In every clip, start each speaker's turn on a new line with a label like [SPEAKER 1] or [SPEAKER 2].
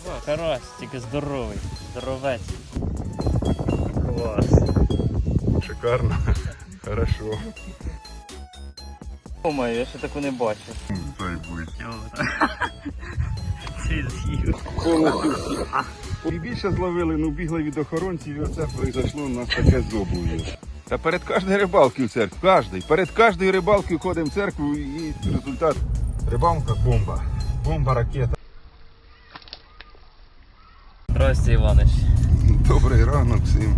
[SPEAKER 1] карась. Карась, тільки здоровий. Здоровець. Клас.
[SPEAKER 2] Шикарно. Хорошо.
[SPEAKER 1] Думаю, я ще таку не бачив.
[SPEAKER 2] Дай будь. І більше зловили, ну бігли від охоронців, і оце произошло у нас таке з. Та перед кожною рибалкою в церкву, кожний. Перед кожною рибалкою ходимо в церкву і результат рибалка бомба. Бомба, ракета.
[SPEAKER 1] Здрасте, Іванич.
[SPEAKER 2] Добрий ранок всім.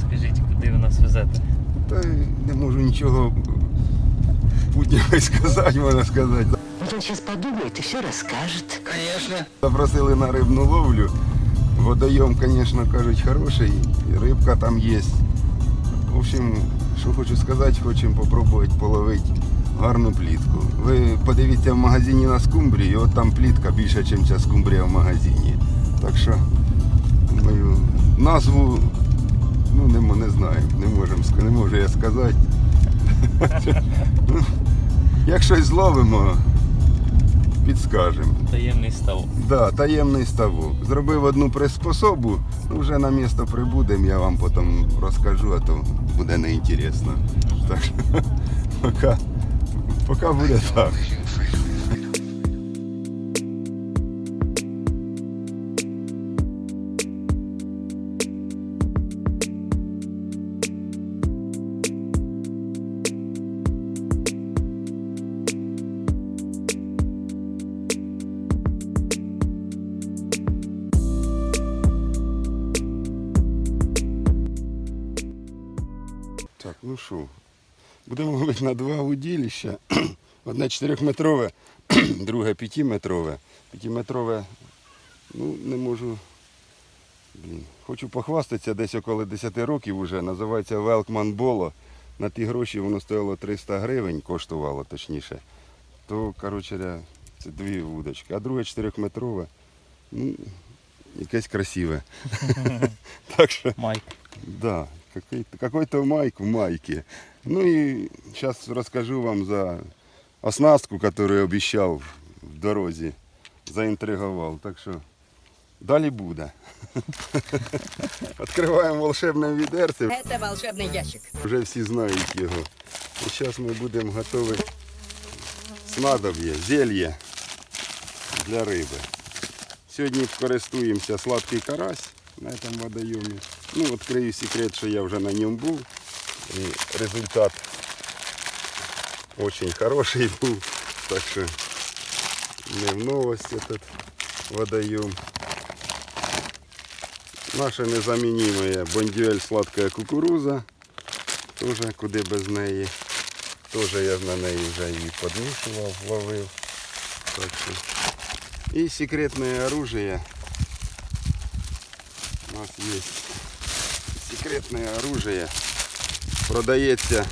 [SPEAKER 1] Скажіть, куди ви нас везете?
[SPEAKER 2] Та не можу нічого путнього сказати, можна сказати.
[SPEAKER 3] Вот он сейчас подумает и все расскажет.
[SPEAKER 2] Запросили на рибну ловлю. Водойом, звісно, кажуть, хороший, і рибка там є. В общем, що хочу сказати, хочемо спробувати половити гарну плітку. Ви подивіться в магазині на скумбрії, от там плітка більше, ніж ця скумбрія в магазині. Так що, думаю, назву ну, не, не знаю, не, можем, не можу я сказати. Як щось зловимо, підскажемо.
[SPEAKER 1] Таємний ставок.
[SPEAKER 2] Да, таємний ставок. Зробив одну приспособу, ну вже на місто прибудемо, я вам потім розкажу, а то буде неінтересно. Так що поки, поки буде так. Ну що, будемо ловити на два удилища. Одне 4-метрове, друге 5-метрове. 5-метрове, ну, не можу. Блін. Хочу похвастатися десь около 10 років вже. Називається Велкман Боло. На ті гроші воно стояло 300 гривень, коштувало точніше. То, коротше, це дві вудочки. А друге 4-метрове, ну, якесь красиве. так що.
[SPEAKER 1] Майк.
[SPEAKER 2] Да, какой-то, какой-то майк в майке. Ну и сейчас расскажу вам за оснастку, которую обещал в дорозі. Заінтригував. Так що далі буде. Відкриваємо волшебне відерце.
[SPEAKER 3] Это волшебный ящик.
[SPEAKER 2] Вже всі знають його. І зараз ми будемо готові снадоб'я, зелье для риби. Сьогодні користуємося сладкий карась на цьому водойомі. Ну, відкрию секрет, що я вже на ньому був. І результат дуже хороший був. Так що не в новості тут водойом. Наша незамінимая бондюель сладкая кукуруза. Тоже куди без неї. Тоже я на неї вже її подмішував, ловив. Так що. І секретне оружие. У нас є секретне оружие. Продається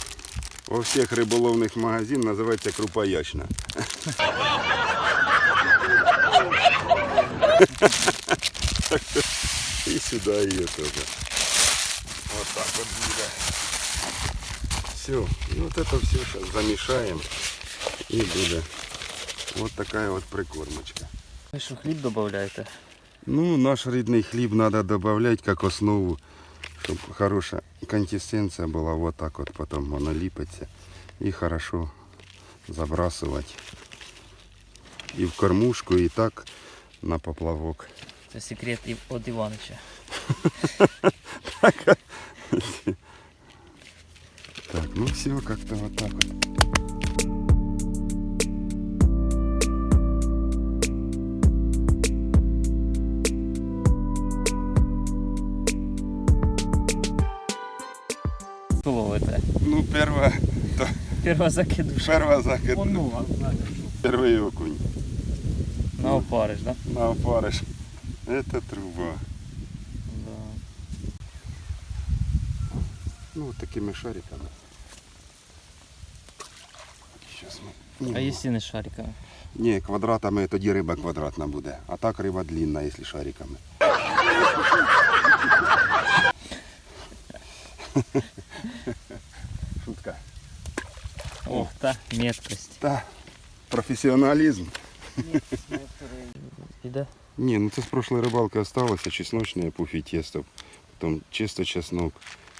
[SPEAKER 2] во всіх риболовних магазинах, називається крупа ячна. І сюди її теж. Вот так вот буде. Все. И вот это все сейчас замешаем. И будет вот такая вот прикормочка.
[SPEAKER 1] Ви що, хліб додаєте?
[SPEAKER 2] Ну, наш рідний хліб надо добавлять как основу, чтобы хорошая консистенция была. Вот так вот потом она липается. И хорошо забрасывать. И в кормушку, и так на поплавок.
[SPEAKER 1] Це секрет і- від Іванича.
[SPEAKER 2] Так, ну все, как-то вот так вот.
[SPEAKER 1] Ловите?
[SPEAKER 2] Ну, первая, то,
[SPEAKER 1] Перша закидушка.
[SPEAKER 2] первая закид, первый окунь.
[SPEAKER 1] На опариш, да?
[SPEAKER 2] На опарыш. Это труба.
[SPEAKER 1] Да.
[SPEAKER 2] Ну, вот такими шариками. Сейчас мы...
[SPEAKER 1] А якщо не шариками?
[SPEAKER 2] Ні, квадратами тоді риба квадратна буде. А так риба длинна, якщо шариками. Шутка.
[SPEAKER 1] Ох, та меткость.
[SPEAKER 2] Та професіоналізм.
[SPEAKER 1] Іде?
[SPEAKER 2] Ні, ну це з прошлої рибалки осталося, чесночне пуфі тесто, потім чисто чеснок,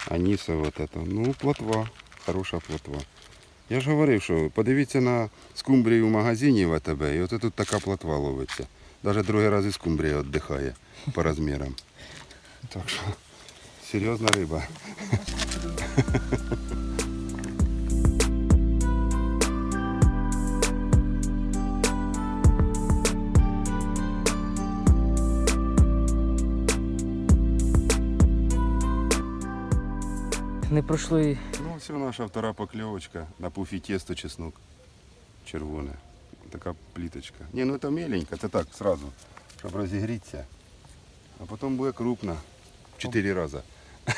[SPEAKER 2] аніса вот это. Ну, плотва, хороша плотва. Я ж говорив, що подивіться на скумбрію в магазині в АТБ, і от тут така плотва ловиться. Навіть другий раз і скумбрія віддихає по розмірам. Так що серйозна риба.
[SPEAKER 1] Не пройшло і
[SPEAKER 2] Ну, ось наша втора покльовочка на пуфі тесто чеснок. Червоне. Така пліточка. Ні, ну це меленька, це так, сразу, щоб розігрітися. А потім буде крупна. В чотири рази.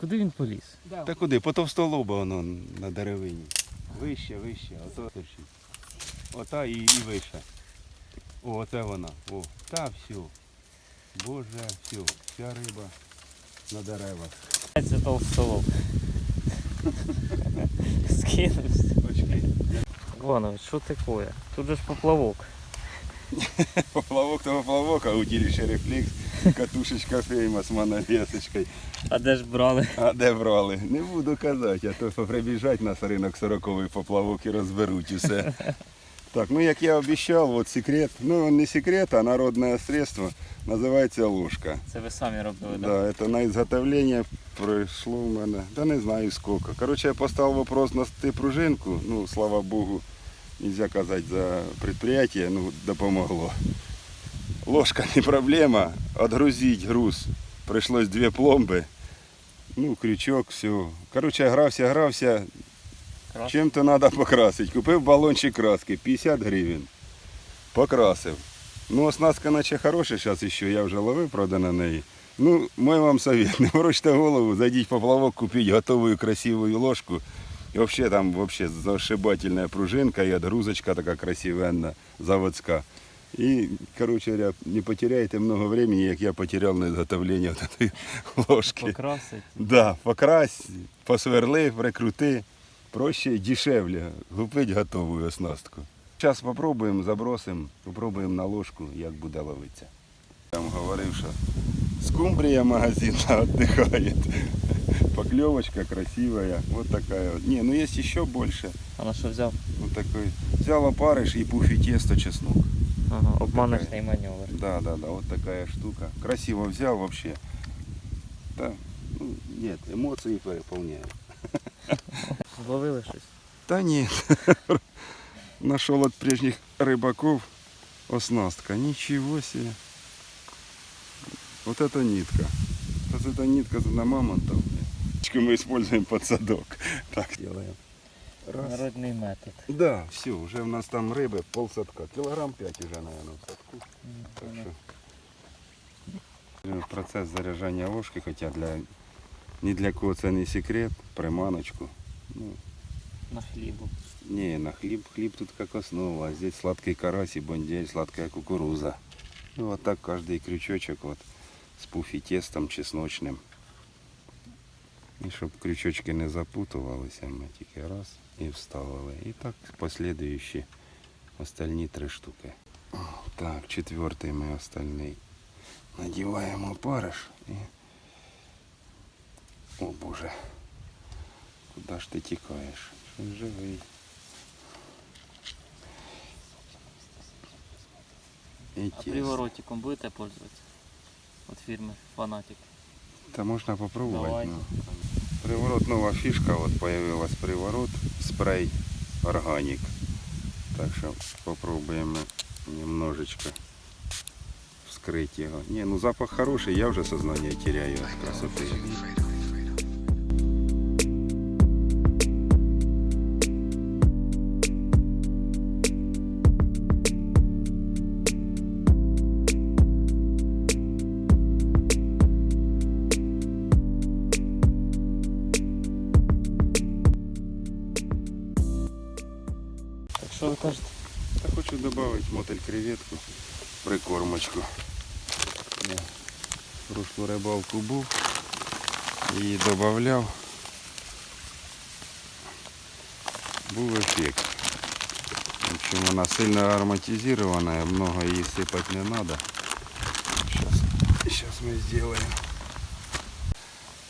[SPEAKER 1] куди він поліз?
[SPEAKER 2] Та куди? По товстолоба воно на деревині. Вище, вище, ото торчить. Ота і, і вище. О, оце вона. О, та все. Боже, все, вся риба на деревах.
[SPEAKER 1] Це толстолоб. Скинувся.
[SPEAKER 2] Очки.
[SPEAKER 1] Іванович, що таке? Тут же ж поплавок.
[SPEAKER 2] Поплавок то поплавок, а удилище рефлекс, катушечка фейма з монолесочкою.
[SPEAKER 1] А де ж брали?
[SPEAKER 2] А де брали? Не буду казати, а то прибіжать на ринок сороковий поплавок і розберуть усе. Так, ну як я обіцяв, от секрет, ну не секрет, а народне средство, називається ложка.
[SPEAKER 1] Це ви самі робили, так?
[SPEAKER 2] Да, это на изготовление пройшло у мене, да не знаю сколько. Короче, я поставил вопрос на пружинку, ну, слава богу, нельзя казать за предприятие, ну, допомогло. Ложка не проблема, отгрузить груз. Пришлось две пломби, ну, крючок, все. Короче, грався, грався, чим-то треба покрасити. Купив балончик краски, 50 гривень. Покрасив. Ну, оснастка наче хороша, зараз ще я вже ловив, правда, на неї. Ну, мой вам совет, не морочте голову, зайдіть поплавок, купіть готовую красивую ложку. І взагалі там вообще зашибательная пружинка і отгрузочка така красивенна, заводська. І, короче говоря, не потеряйте много времени, як я потерял на изготовление вот этой ложки.
[SPEAKER 1] Покрасить.
[SPEAKER 2] Да, покрась, посверли, прикрути. Проще і дешевле. Купить готову оснастку. Зараз спробуємо, забросимо, спробуємо на ложку, як буде ловитися. Я вам говорив, що скумбрия магазинна віддихає. Поклевочка красивая. Вот такая вот. Не, ну есть еще больше.
[SPEAKER 1] А на що взяв?
[SPEAKER 2] Вот такой. Взял опарыш и пуфи тесто чеснок.
[SPEAKER 1] Ага, обманочний маневр.
[SPEAKER 2] Да, да, да, вот такая штука. Красиво взял вообще. Да. Ну, нет, эмоции переполняют.
[SPEAKER 1] Зловили щось?
[SPEAKER 2] Да нет. Нашел от прежних рыбаков оснастка. Ничего себе. Вот это нитка. Вот эта нитка на мамонтов. Мы используем под садок. Так делаем. Раз.
[SPEAKER 1] Народний метод.
[SPEAKER 2] Да, все, уже у нас там рыбы полсадка. Килограмм 5 уже, наверное, в садку. Так що е, процес заряджання ложки, хоча для ні для кого це не секрет, приманочку. Ну,
[SPEAKER 1] На хлібу.
[SPEAKER 2] не, на хліб, хліб тут как основа, а здесь сладкий карась и бондюэль, сладкая кукуруза. Ну вот так каждый крючочек вот с пуфи тестом чесночным. І щоб крючочки не запутувалися, ми тільки раз і вставили. І так послідуючі остальні три штуки. Так, четвертий ми остальний. Надіваємо опариш і. О Боже. Куди ж ти тікаєш? Що живий. І
[SPEAKER 1] А
[SPEAKER 2] тесто.
[SPEAKER 1] приворотиком будете пользуватися? От фірми Фанатик.
[SPEAKER 2] Та можна попробувати.
[SPEAKER 1] Давай.
[SPEAKER 2] Ну. Приворот нова фішка, от появилась приворот, спрей органік. Так що попробуємо немножечко вскрити його. Ні, ну запах хороший, я вже сознання теряю від красоти.
[SPEAKER 1] що ви кажете?
[SPEAKER 2] Та хочу додати мотель креветку, прикормочку. Я прошлу рибалку був і додавав. Був ефект. общем, вона сильно ароматизирована, много її сипати не надо. Сейчас, сейчас ми сделаем.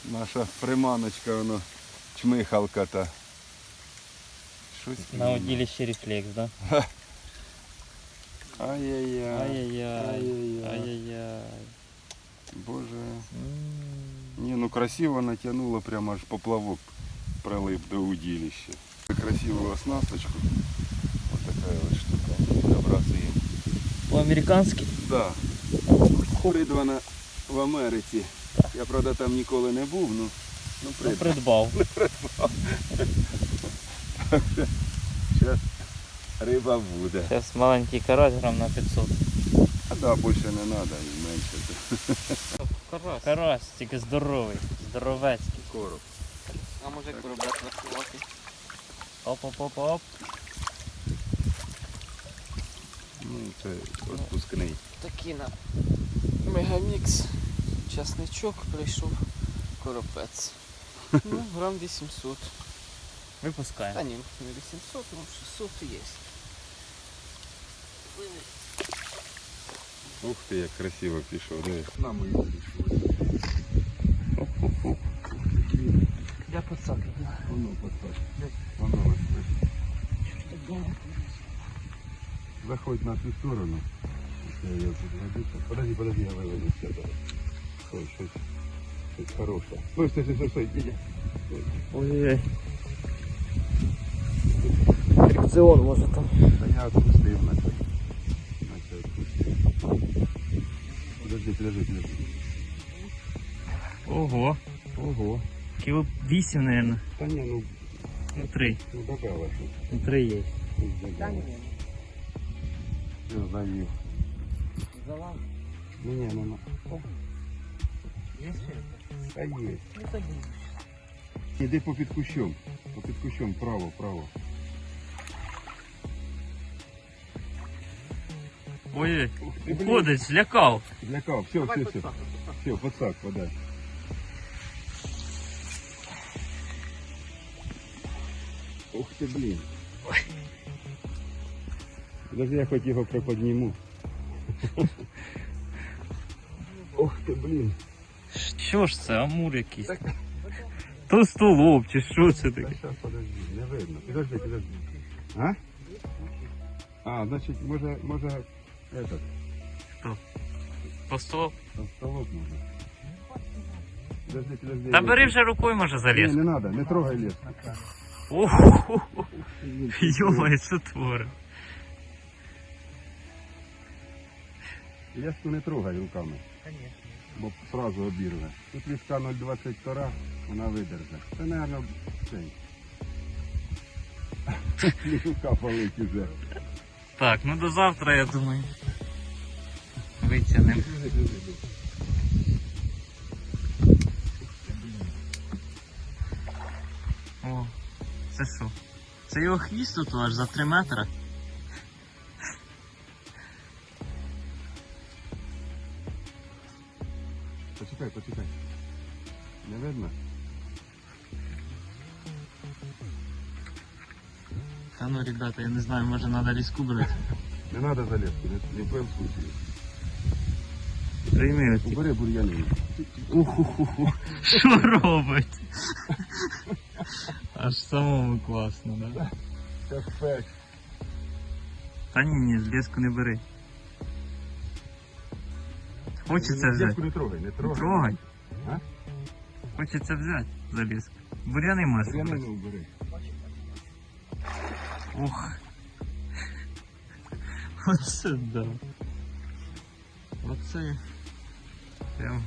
[SPEAKER 2] Наша приманочка, воно чмихалка та. Щось.
[SPEAKER 1] На удилище рефлекс, да?
[SPEAKER 2] Ай-яй-яй.
[SPEAKER 1] Ай-яй-яй.
[SPEAKER 2] Ай-яй-яй. Боже. Не, ну красиво натянуло, прямо аж поплавок пролип до удилища. Красивую оснасточку. Вот такая вот штука. Забрасываем.
[SPEAKER 1] По-американськи?
[SPEAKER 2] Да. Придбана в Америці. Я, правда, там ніколи не був, ну, ну
[SPEAKER 1] Ну,
[SPEAKER 2] придбав. Зараз риба буде.
[SPEAKER 1] Зараз маленький карась грам на 500.
[SPEAKER 2] А да, більше не треба і менше.
[SPEAKER 1] Карась. Карась, тільки здоровий. Здоровецький.
[SPEAKER 2] Короб.
[SPEAKER 4] А може коробляк врахувати?
[SPEAKER 1] Оп-оп-оп-оп.
[SPEAKER 2] Ну, це відпускний.
[SPEAKER 4] Такий на мегамікс. Часничок прийшов коропець. Ну, грам 800. Та
[SPEAKER 1] Випускаємо.
[SPEAKER 4] ні, не 800, ну 600 є.
[SPEAKER 2] Ух ти, як красиво пішов. Диви. На мою пішов.
[SPEAKER 4] Я подсаки.
[SPEAKER 2] Воно поставь. Воно ось. Заходь на ту сторону. Я ее подводиться. Подожди, подожди, я выведу все это. Стой, что Что хорошее. Стой, стой, стой, стой, стой, иди.
[SPEAKER 1] Ой-ой-ой. Фрикціон може там.
[SPEAKER 2] Да я отпустил на это. На отпустил. Подожди, подожди, подожди.
[SPEAKER 1] Ого.
[SPEAKER 2] Ого.
[SPEAKER 1] Кіло 8, мабуть.
[SPEAKER 2] Да не, ну,
[SPEAKER 1] Ну 3.
[SPEAKER 2] ну добавила.
[SPEAKER 1] Ну 3 є.
[SPEAKER 2] Все, завів. Ну не, ну, ну.
[SPEAKER 4] Є ще?
[SPEAKER 2] Та є.
[SPEAKER 4] Ну тоді.
[SPEAKER 2] Іди по під кущом. По під кущом, право, право.
[SPEAKER 1] Ой-ой.
[SPEAKER 2] Ух ти, блін.
[SPEAKER 1] Уходить, злякав.
[SPEAKER 2] Злякав, все,
[SPEAKER 4] Давай
[SPEAKER 2] все, все.
[SPEAKER 4] подсак.
[SPEAKER 2] Все, подсак, подай. Ух ти, блін. Подожди, я хоч його приподніму. Ух ти, блін.
[SPEAKER 1] Що ж це, амур якийсь? То столоб, чи що це
[SPEAKER 2] Та
[SPEAKER 1] таке?
[SPEAKER 2] зараз, подожди, не видно. Підожди, підожди. А? А, значить, може, може, этот, Что?
[SPEAKER 1] По столоб?
[SPEAKER 2] столок може. Подожди, подожди.
[SPEAKER 1] Та бери вже рукою, може,
[SPEAKER 2] Ні,
[SPEAKER 1] заліз.
[SPEAKER 2] не надо, не трогай лес.
[SPEAKER 1] Ого, йомає, що творить.
[SPEAKER 2] Леску не трогай руками. Конечно. Бо сразу обірве. Тут ліска 0,22, вона видержить. Це, мабуть, цей. Рука болить уже.
[SPEAKER 1] Так, ну до завтра, я думаю. Витягнемо. О, це що? Це його хвіст тут аж за 3 метри. ребята, я не знаю, може треба ліску брати.
[SPEAKER 2] Не треба за леску, не, не в коем случае.
[SPEAKER 1] Прийми
[SPEAKER 2] Убери бур'яни.
[SPEAKER 1] Уху-ху-ху. Що робить? Аж самому класно, да?
[SPEAKER 2] Кафе.
[SPEAKER 1] Та ні, ні, ліску не бери. Хочеться взяти.
[SPEAKER 2] Леску не трогай, не трогай.
[SPEAKER 1] Трогай.
[SPEAKER 2] А?
[SPEAKER 1] Хочеться взяти за ліску. Буряни можеш
[SPEAKER 2] Бур'яни
[SPEAKER 1] брати.
[SPEAKER 2] не убери.
[SPEAKER 1] Ух. Оце да. Оце. Прям.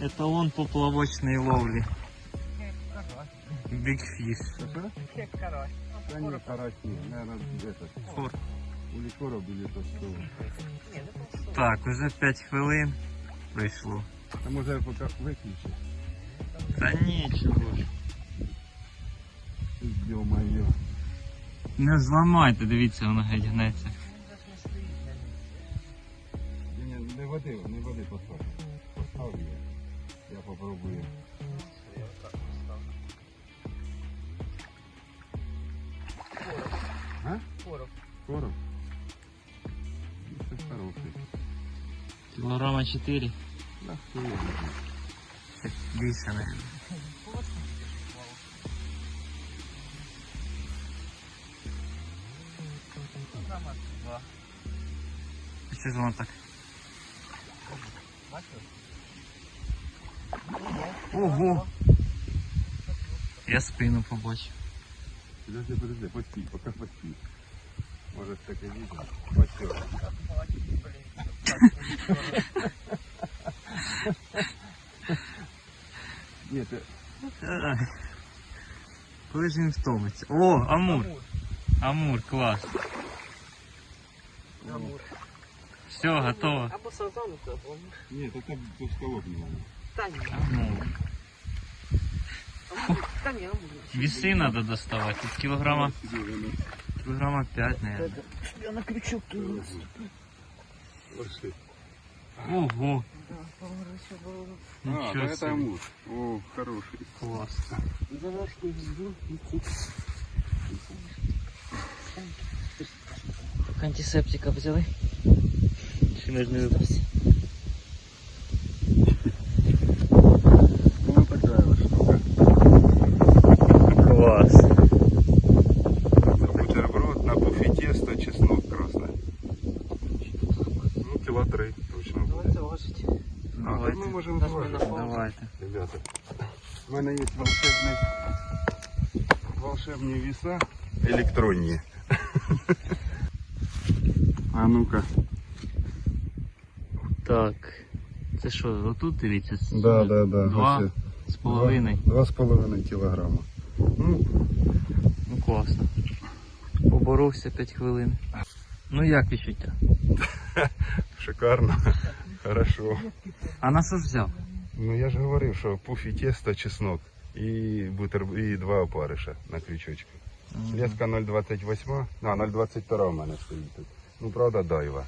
[SPEAKER 1] Еталон поплавочної ловлі. Big Fish.
[SPEAKER 2] Та ні, карась ні, наверное, этот.
[SPEAKER 1] Хор.
[SPEAKER 2] Или короб, или то що.
[SPEAKER 1] Так, уже 5 хвилин пройшло.
[SPEAKER 2] А може я поки виключу?
[SPEAKER 1] Та нічого
[SPEAKER 2] Ё-моё.
[SPEAKER 1] Не зламайте, дивіться, воно геть гнеться.
[SPEAKER 2] Ні, ні, не води, не води постав. Постав її. Я попробую. А?
[SPEAKER 4] Короб.
[SPEAKER 2] Короб. Це хороший.
[SPEAKER 1] Кілограма 4.
[SPEAKER 2] Да, хуй його.
[SPEAKER 1] Більше. Що ж воно так?
[SPEAKER 4] Бачив?
[SPEAKER 1] Ого! Я спину побачив.
[SPEAKER 2] Подожди, подожди, постій, поки постій. Може таке відео. Ось все. Ні, ти
[SPEAKER 1] Ай. Коли ж він втомиться? О, амур! Амур, клас.
[SPEAKER 4] Амур.
[SPEAKER 1] Все, готово.
[SPEAKER 4] Або сазан, або амур.
[SPEAKER 2] Ні, то це пусколок не можна.
[SPEAKER 4] Та ні,
[SPEAKER 1] Амур.
[SPEAKER 4] амур. Та ні, амур.
[SPEAKER 1] Веси надо доставати. Тут кілограма, кілограма 5, наверное.
[SPEAKER 4] Я на крючок кинув.
[SPEAKER 2] Пошли.
[SPEAKER 1] Ого,
[SPEAKER 4] Да, поворачу голову.
[SPEAKER 2] А,
[SPEAKER 1] нічого
[SPEAKER 2] да это
[SPEAKER 1] собі.
[SPEAKER 2] амур. О, хороший.
[SPEAKER 1] Клас.
[SPEAKER 4] Заважки взяв і ці. Антисептика взяли.
[SPEAKER 1] Чи не ж не здався?
[SPEAKER 2] Ну, такая вот штука.
[SPEAKER 1] Клас.
[SPEAKER 2] За бутерброд на буфе тесто, чеснок красный. Ну, кило три, точно.
[SPEAKER 4] Давайте важить.
[SPEAKER 2] А,
[SPEAKER 1] Давайте.
[SPEAKER 2] так ми можемо
[SPEAKER 4] Нажми
[SPEAKER 2] зважити.
[SPEAKER 4] на паузу.
[SPEAKER 1] Давайте.
[SPEAKER 2] Ребята, у мене є волшебні, волшебні веса електронні. А ну-ка.
[SPEAKER 1] Так. Це що, отут дивіться?
[SPEAKER 2] Да, да, да.
[SPEAKER 1] Два
[SPEAKER 2] ось
[SPEAKER 1] з половиною.
[SPEAKER 2] Два, два з половиною кілограма. Ну,
[SPEAKER 1] Ну класно. Поборовся 5 хвилин. Ну як відчуття?
[SPEAKER 2] шикарно. Хорошо.
[SPEAKER 1] А на що ж взяв?
[SPEAKER 2] Ну я ж говорив, що пуфі тесто, чеснок і бутер і два опариша на крючочку. Леска 0,28, а 0,22 у мене стоїть тут. Ну правда дайва.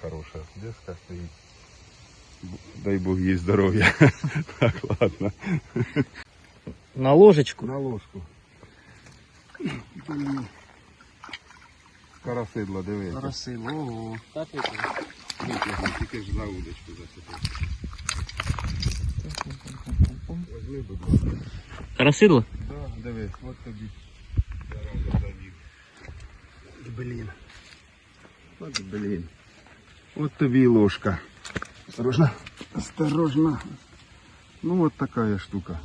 [SPEAKER 2] Хороша леска стоїть. Б- Дай Бог їй здоров'я. так, ладно.
[SPEAKER 1] На ложечку.
[SPEAKER 2] На ложку. Блін. Карасидло, диви.
[SPEAKER 1] Красиво. Ого.
[SPEAKER 4] Так і так.
[SPEAKER 2] Витягни, Тільки ж за удочку зацепив. Возьми, будь ласка.
[SPEAKER 1] Красидло?
[SPEAKER 2] Да, диви, от тобі. Зараза завів. Блін. От блін. От тобі і ложка. Осторожно. Осторожно. Ну вот такая штука.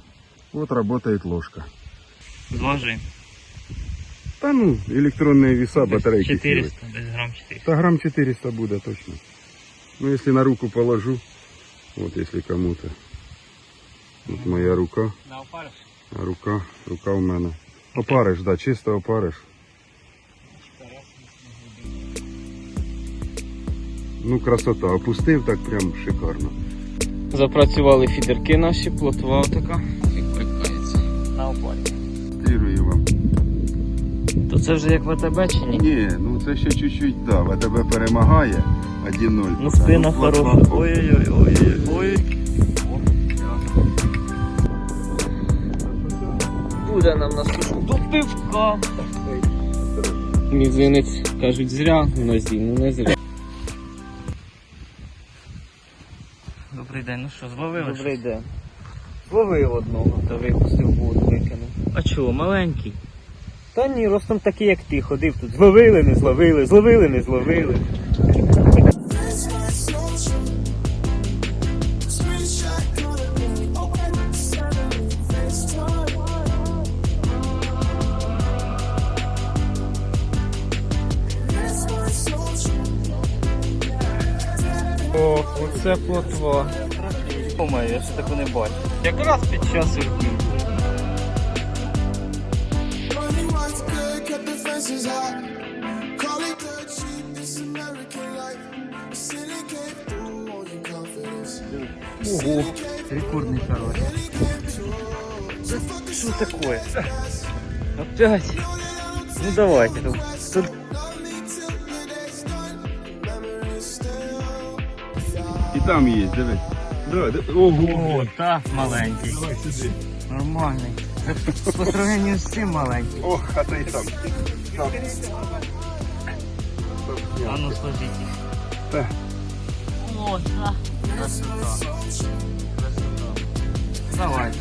[SPEAKER 2] Вот работает ложка.
[SPEAKER 1] Зважи.
[SPEAKER 2] Та ну, електронные веса, батарейки.
[SPEAKER 1] 400, десь грам 400.
[SPEAKER 2] Да грамм 400 будет точно. Ну, если на руку положу, вот если кому-то. Вот моя рука,
[SPEAKER 1] На опариш?
[SPEAKER 2] а рука, рука у мене. Опариш, да, чисто опариш. Ну, красота. Опустив так прям шикарно.
[SPEAKER 4] Запрацювали фідерки наші, плотва така. Відкликається.
[SPEAKER 1] На опарі.
[SPEAKER 2] Дякую вам.
[SPEAKER 1] То це вже як ВТБ чи ні?
[SPEAKER 2] Ні, ну це ще чуть-чуть, да, ВТБ перемагає 1-0.
[SPEAKER 1] Ну спина
[SPEAKER 2] Ну,
[SPEAKER 1] хороша. Ой-ой-ой, ой-ой-ой.
[SPEAKER 4] Буде нам наступно до пивка. Мізинець, кажуть, зря в нозі, ну не зря.
[SPEAKER 1] Добрий день, ну що, зловили?
[SPEAKER 4] Добрий день. Ловив одного та випустив воду, викинув.
[SPEAKER 1] А чого, маленький?
[SPEAKER 4] Та ні, ростом такий, як ти, ходив тут. Зловили, не зловили, зловили, не зловили. О, оце плотва.
[SPEAKER 1] Думаю, я ж таку не бачу. Якраз під час урків.
[SPEAKER 5] Money was good, kept the fences high. Call it the cheap, this American life. The city came through on your confidence.
[SPEAKER 1] Ого, рекордний хороший.
[SPEAKER 4] Что такое? Опять? Ну давайте. ну, Тут
[SPEAKER 2] І там є, дивись. Да, де- Ого,
[SPEAKER 1] О, та маленький. Нормальний.
[SPEAKER 4] По сравненню з цим маленьким.
[SPEAKER 2] Ох, а ти там. там.
[SPEAKER 4] А ну сложіть їх.
[SPEAKER 2] Так.
[SPEAKER 4] О, да. Красота. Красота. Давайте.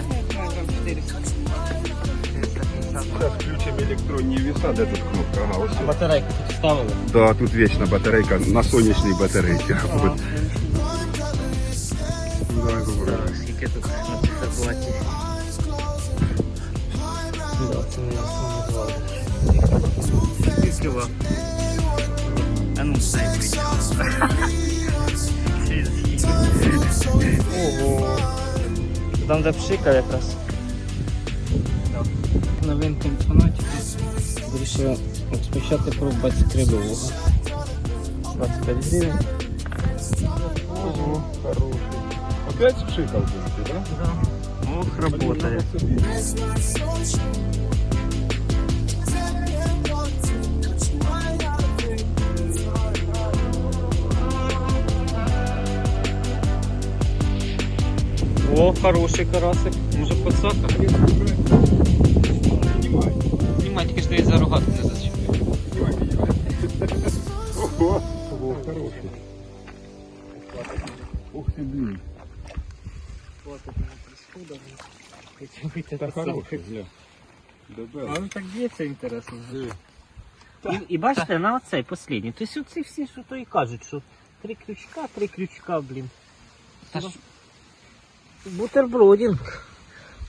[SPEAKER 2] Зараз включимо електронні віса, де тут кнопка. Ага, ось.
[SPEAKER 4] Батарейку тут вставили.
[SPEAKER 2] Да, тут вічна батарейка на сонячній батарейці. От. Давай, добре.
[SPEAKER 4] Скільки тут на циферблаті? Да, це не саме зважиш. Скільки вам? А ну, дай Ого. Там де пшика якраз. Новинка від фанатів. Вирішила розпочати пробувати скрибового. 25 гривень.
[SPEAKER 2] Опять пшикав ти, да?
[SPEAKER 4] Ох, работает. О, хороший карасик. Може подсака? Знімай, тільки що я за рогатку не зачепив.
[SPEAKER 2] Ого, ого, хороший. Ух ти, блін. Та хороший, гля.
[SPEAKER 4] А ну так б'ється інтересно. І, і бачите, на оцей останній. Тобто оці всі, що то і кажуть, що три крючка, три крючка, блін. Бутербродінг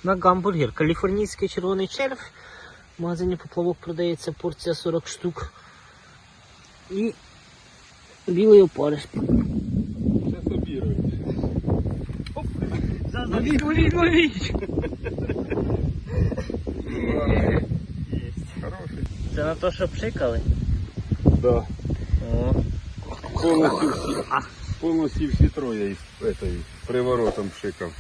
[SPEAKER 4] на гамбургер. Каліфорнійський червоний черв. В магазині поплавок продається порція 40 штук. І білий опариш.
[SPEAKER 2] Це собірують.
[SPEAKER 4] Ловіть, ловіть, ловіть!
[SPEAKER 2] Хороший.
[SPEAKER 4] Це на те, що пшикали?
[SPEAKER 2] Да.
[SPEAKER 4] О,
[SPEAKER 2] Повністю всі, повністю всі троє із этой, приворотом пшикав.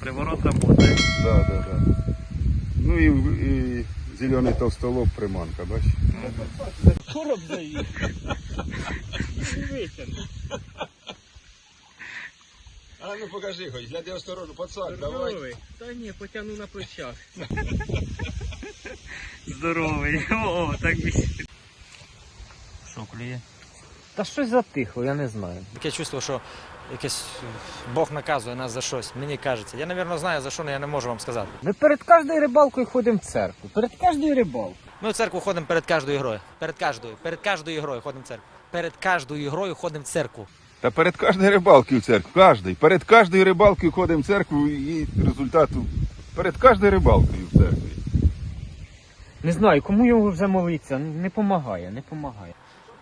[SPEAKER 4] приворот работає.
[SPEAKER 2] Да, да, да. Ну і, і зелений товстолоб приманка, бачиш?
[SPEAKER 4] Короб завів.
[SPEAKER 2] А ну покажи хоч, гляди осторожно, пацан,
[SPEAKER 4] Здоровий. Та ні, потягну на плечах. Здоровий. О, так бісить. Що, клює? Та щось затихло, я не знаю.
[SPEAKER 6] Таке чувство, що якесь е, Бог наказує нас за щось, мені кажеться. Я, напевно, знаю за що, але я не можу вам сказати.
[SPEAKER 4] Ми перед кожною рибалкою ходимо в церкву. Перед кожною рибалкою.
[SPEAKER 6] Ми в церкву ходимо перед кожною грою. Перед кожною, перед кожною грою ходимо в церкву. Перед кожною грою ходимо в церкву.
[SPEAKER 2] Та перед кожною рибалкою в церкву, кожний. Перед кожною рибалкою ходимо в церкву і результату перед кожною рибалкою в церкві.
[SPEAKER 4] Не знаю, кому його вже молиться. Не помагає, не помагає.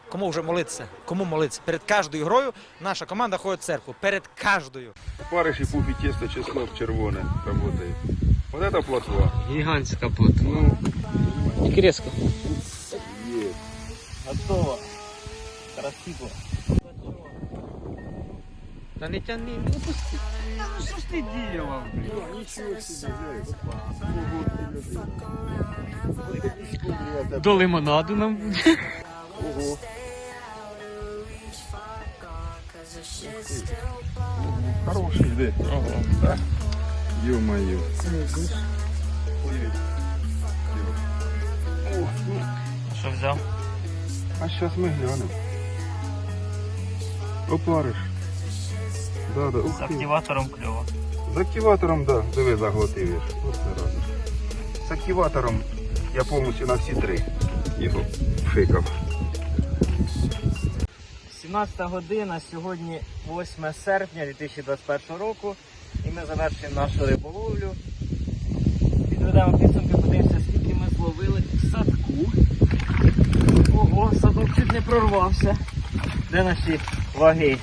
[SPEAKER 6] Кому вже молитися? Кому молитися? Перед кожною грою наша команда ходить в церкву. Перед кожною.
[SPEAKER 2] Париш і пух і тісто, чеснок червоне работає. Вот это плотва.
[SPEAKER 4] Гігантська плотва.
[SPEAKER 2] Ну,
[SPEAKER 4] Тільки різко.
[SPEAKER 2] є.
[SPEAKER 4] Готово. Красиво. Та не тяни, не опусти. Ну що ж ти діяла, блін? До лимонаду нам буде.
[SPEAKER 2] Ого. Хороший де. Ого. Ё-моё. О, ну,
[SPEAKER 4] Що взяв?
[SPEAKER 2] а сейчас мы глянем. Опариш. Да, да.
[SPEAKER 4] З активатором кльово.
[SPEAKER 2] З активатором, да, диви, заглотив. З активатором я повністю на всі три його пшикав.
[SPEAKER 4] 17 година, сьогодні 8 серпня 2021 року. І ми завершуємо нашу риболовлю. Підведемо підсумки, подивимося, скільки ми зловили в садку. Ого, садок чуть не прорвався. Де наші ваги?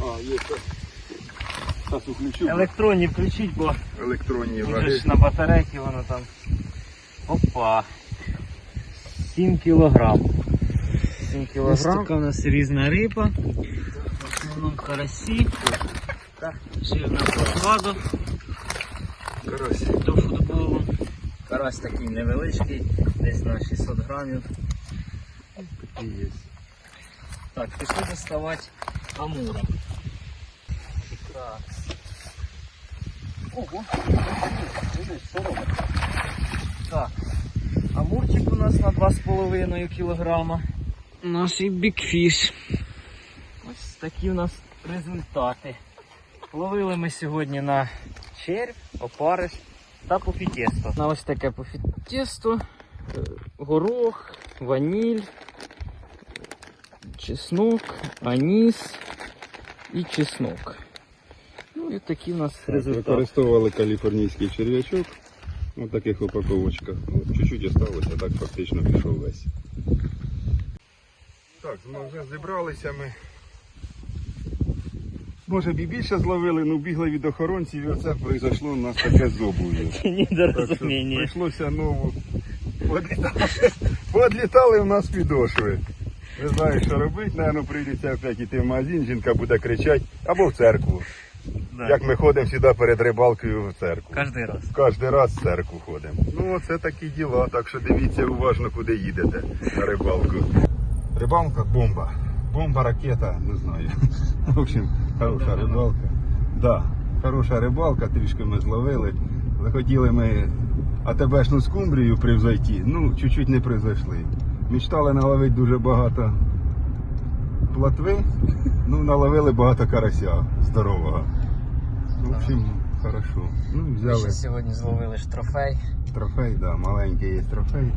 [SPEAKER 2] А, є. Зараз включу.
[SPEAKER 4] Електронні включіть, бо
[SPEAKER 2] Електронні
[SPEAKER 4] Буде
[SPEAKER 2] ваги.
[SPEAKER 4] ж на батарейки воно там. Опа. 7 кілограм. 7 кілограм. Ось така у нас різна риба. В основному карасі. Жирна прохладу
[SPEAKER 2] Карась.
[SPEAKER 4] до футболу. Карась такий невеличкий, десь на 600 грамів.
[SPEAKER 2] Такий є.
[SPEAKER 4] Так, пішли доставати амура. Ого, що робить. Так, амурчик у нас на 2,5 кілограма. Наш бікфіш. Ось такі у нас результати. Ловили ми сьогодні на червь, опариш та пофітєсто. На ось таке пофітєсто, горох, ваніль, чеснок, аніс і чеснок. Ну і такі у нас результати.
[SPEAKER 2] Використовували каліфорнійський черв'ячок у таких упаковочках. От, чуть-чуть осталося, так фактично пішов весь. Так, ми вже зібралися ми. Може б і більше зловили, ну бігли від охоронців і оце пройшло у нас таке з обув'ю.
[SPEAKER 4] Недорозуміння.
[SPEAKER 2] прийшлося нову. Подлітали, подлітали в нас підошви. Не знаю, що робити, напевно, прийдеться опять іти в магазин, жінка буде кричати, або в церкву.
[SPEAKER 4] Да.
[SPEAKER 2] Як ми ходимо сюди перед рибалкою в церкву.
[SPEAKER 4] Кожний раз.
[SPEAKER 2] Кожен раз в церкву ходимо. Ну, це такі діла, так що дивіться уважно, куди їдете на рибалку. Рибалка бомба. Бомба, ракета, не знаю. В общем, хороша рибалка. Да, хороша рибалка, трішки ми зловили. Захотіли ми АТБшну скумбрію привзайти, ну, чуть-чуть не призайшли. Мечтали наловити дуже багато плотви, ну, наловили багато карася здорового. Общем, хорошо. Ну,
[SPEAKER 4] Ми
[SPEAKER 2] взяли
[SPEAKER 4] ще сьогодні зловили ж трофей.
[SPEAKER 2] трофей, да, маленький є трофей.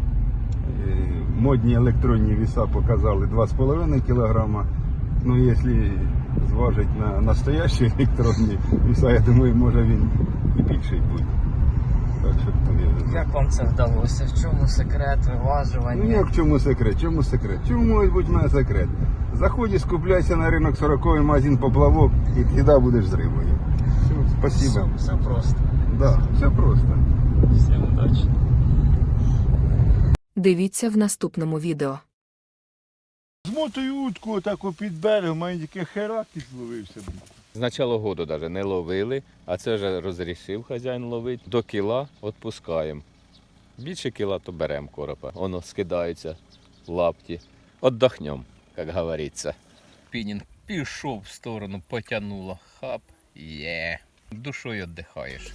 [SPEAKER 2] Е, Модні електронні віса показали 2,5 кг. Ну, якщо зважить на настоящі електронні віса, я думаю, може він і більший буде. Так що хто я
[SPEAKER 4] Як вам це вдалося? В чому секрет виважування?
[SPEAKER 2] Ну як в чому секрет? Чому секрет? Чому може бути мене секрет? Заходиш, скупляйся на ринок 40 магазин поплавок і завжди будеш з рибою. Все, спасибо.
[SPEAKER 4] Все, все просто.
[SPEAKER 2] Да, все просто.
[SPEAKER 4] Всім удачі.
[SPEAKER 7] Дивіться в наступному відео.
[SPEAKER 8] Змотую утку отаку під берегом, має тільки херак і зловився.
[SPEAKER 9] З начала году навіть не ловили, а це вже розрішив хазяїн ловити. До кіла відпускаємо. Більше кіла, то беремо коропа. Воно скидається в лапті. Отдохнем, як говориться. Пінінг пішов в сторону, потягнуло. Хап, є. Душою віддихаєш.